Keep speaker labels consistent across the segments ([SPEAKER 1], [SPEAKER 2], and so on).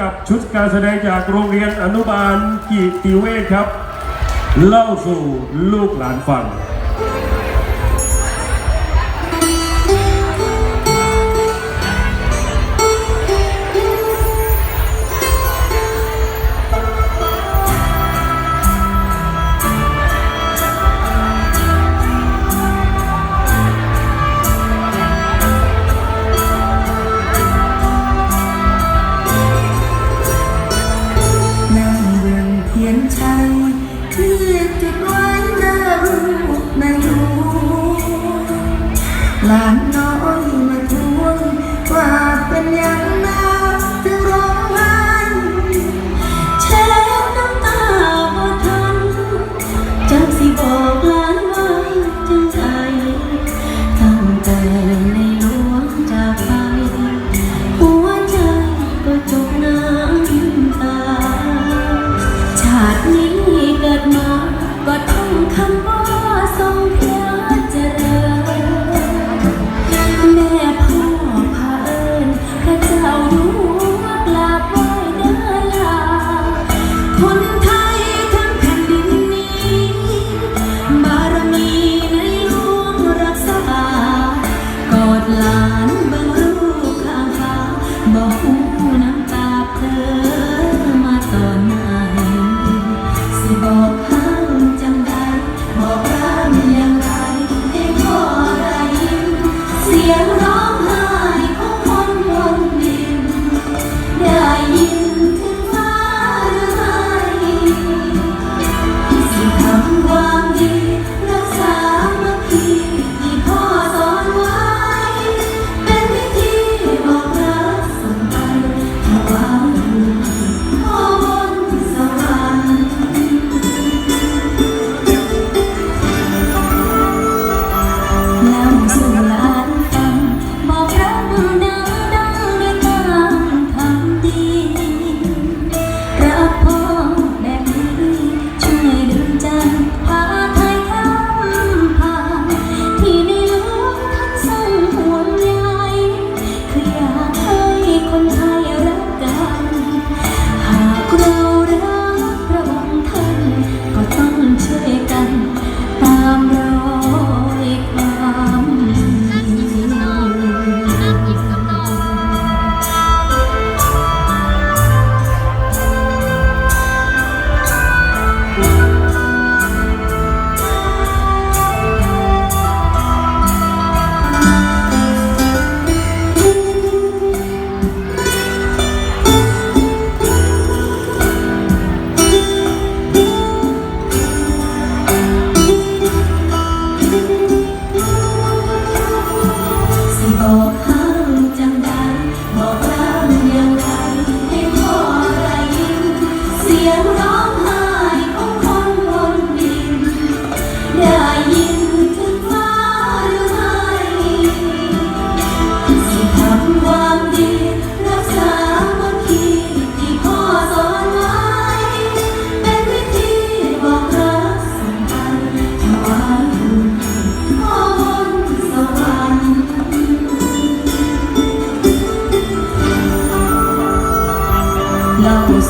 [SPEAKER 1] กับชุดการแสดงจากโรงเรียนอนุบาลกิติเวชครับ เล่าสู่ลูกหลานฟัง
[SPEAKER 2] หลานน้อยมาทวงว่าเป็นอย่างนั้น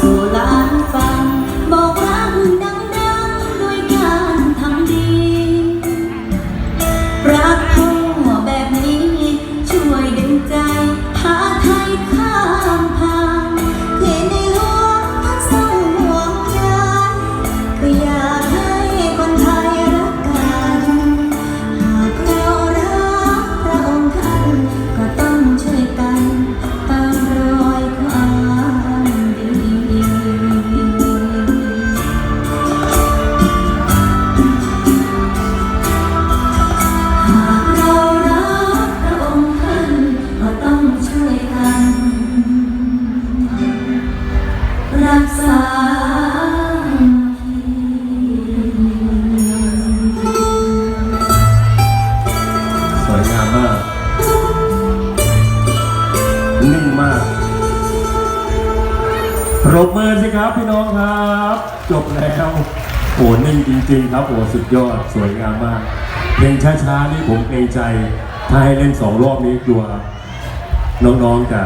[SPEAKER 1] Số นิ่งมากปรบมือสิครับพี่น้องครับ จบแล้วโอ้นิ่งจริงๆครับโอ้สุดยอดสวยงามมาก เพลงช้าๆนี่ผมเกรงใจ ถ้าให้เล่นสองรอบนี้กลัว น้องๆจะ